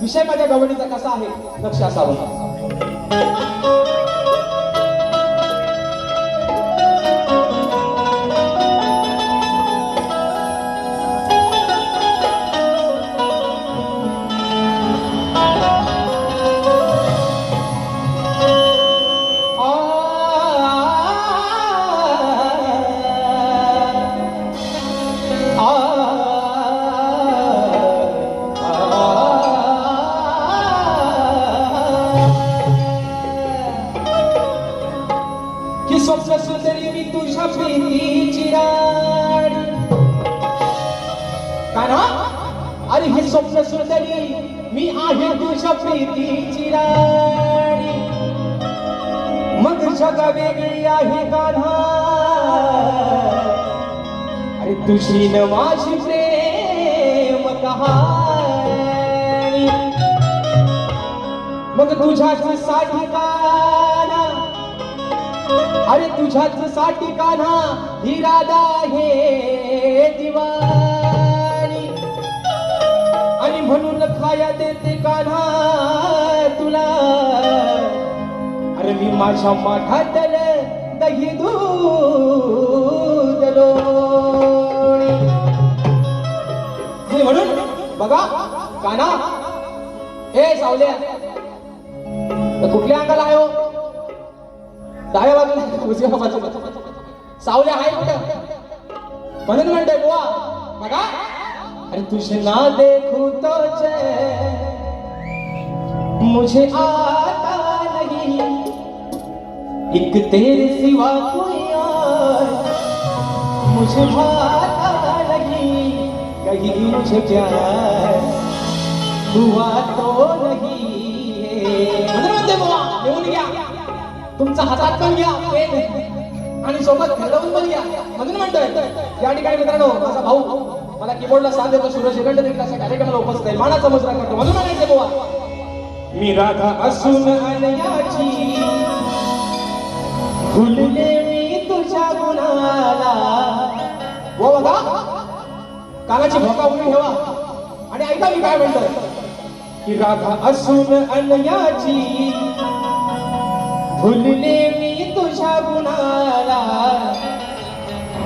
विषय माझ्या गवडीचा कसा आहे? लक्ष असावं. तुझ्या प्रीतीची राणी. मग जग वेगळी आहे कान्हा अरे तुझी न माझी प्रेम कहाणी. मग तुझ्याच साठी काना. अरे तुझ्याच साठी कान्हा ही राधा हे दिवा. देते कान्हा तुला. अरे मी माझ्या माठातल दही दूधलो. म्हणून? बघा काना हे सावल्या. कुठल्या अंगाला आहे हो? डाव्या बाजूला उजव्या बाजूला. सावल्या आहे कुठं? म्हणून म्हणते बुवा. बघा. तुझे ना देखू तो चैन मुझे आता नहीं। एक तेरे सिवा कोई और। मुझे भाता नहीं। कहीं मुझे क्या हुआ तो नहीं घेऊन घ्या तुमचा हातात पण घ्या पेन आणि सोबत घालवून पण घ्या म्हणून म्हणतोय या ठिकाणी मित्रांनो माझा भाऊ मला कीबोर्डला साथ देतो सूरज एरंड देखील अशा कार्यक्रमाला उपस्थित आहे. मानाचा मुजरा करतो. म्हणून म्हणायचे बुवा. मी राधा असून अनयाची भुलले मी तुझ्या गुणाला. हो बघा कानाची भोका उभी ठेवा. आणि ऐका मी काय म्हणतोय. की राधा असून अनयाची भुलले मी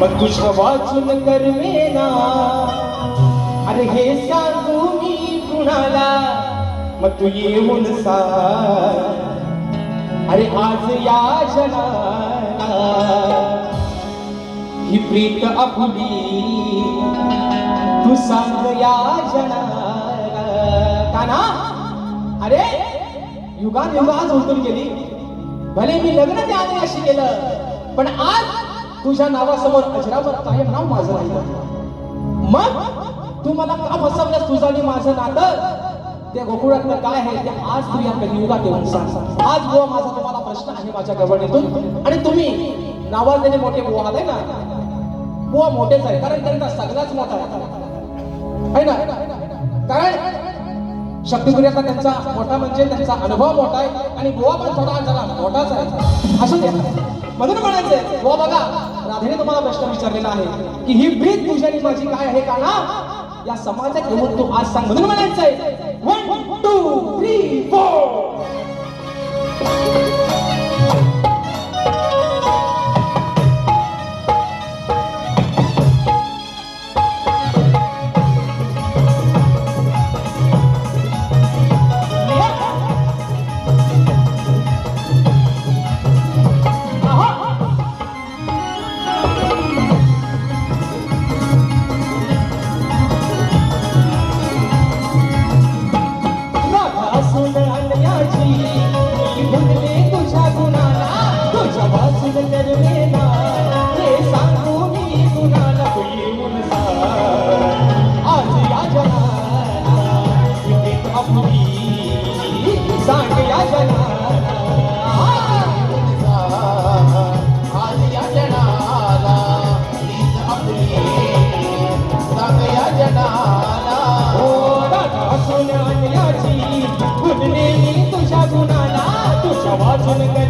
मग तुझ्या वाचून करमेना अरे हे सांगू मी कुणाला? मग तू येऊन सांग अरे आज या जनाला. ही प्रीत आपली. तू सांग या जनाला. काना अरे युगान युग आज उलटून गेली. भले मी लग्न त्या अशी केलं पण आज तुझ्या नावासमोर अजरावर कायम नाव माझं राहिलं मग तू मला का फसवलंस तुझं आणि माझं नातं? त्या गोकुळातलं काय आहे ते आज तू या कलियुगात येऊन सांग. आज बुवा माझा तुम्हाला प्रश्न आहे माझ्या गवणीतून आणि तुम्ही नावाजलेले मोठे बुवा आहात ना? बुवा मोठेच आहे कारण त्यांचा सगळाच मोठा आहे ना? कारण शक्तिप्रियाचा त्यांचा मोठा म्हणजे त्यांचा अनुभव मोठा आहे आणि गोवा पण थोडा जरा मोठाच आहे. असू द्या. म्हणून म्हणायचंय गोवा बघा राधेने तुम्हाला प्रश्न विचारलेला आहे की ही ब्रीद तुझी माझी काय आहे का ना? या समाजात येऊन तू आज सांग. म्हणून म्हणायचंय वन टू थ्री फोर तुझ्या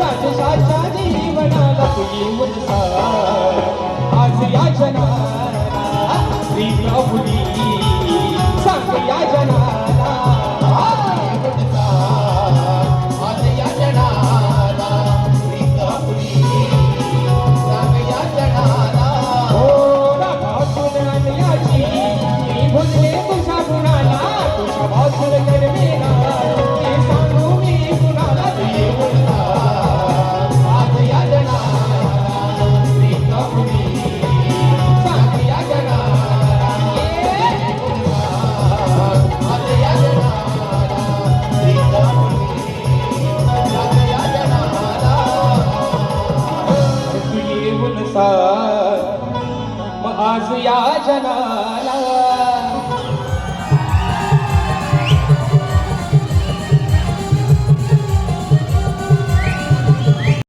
जीवना राजसाच्या जीवनाला तुझी मुलसा. आज या जना श्री प्रभुनी सांग या जना संसार मग आज या जनाला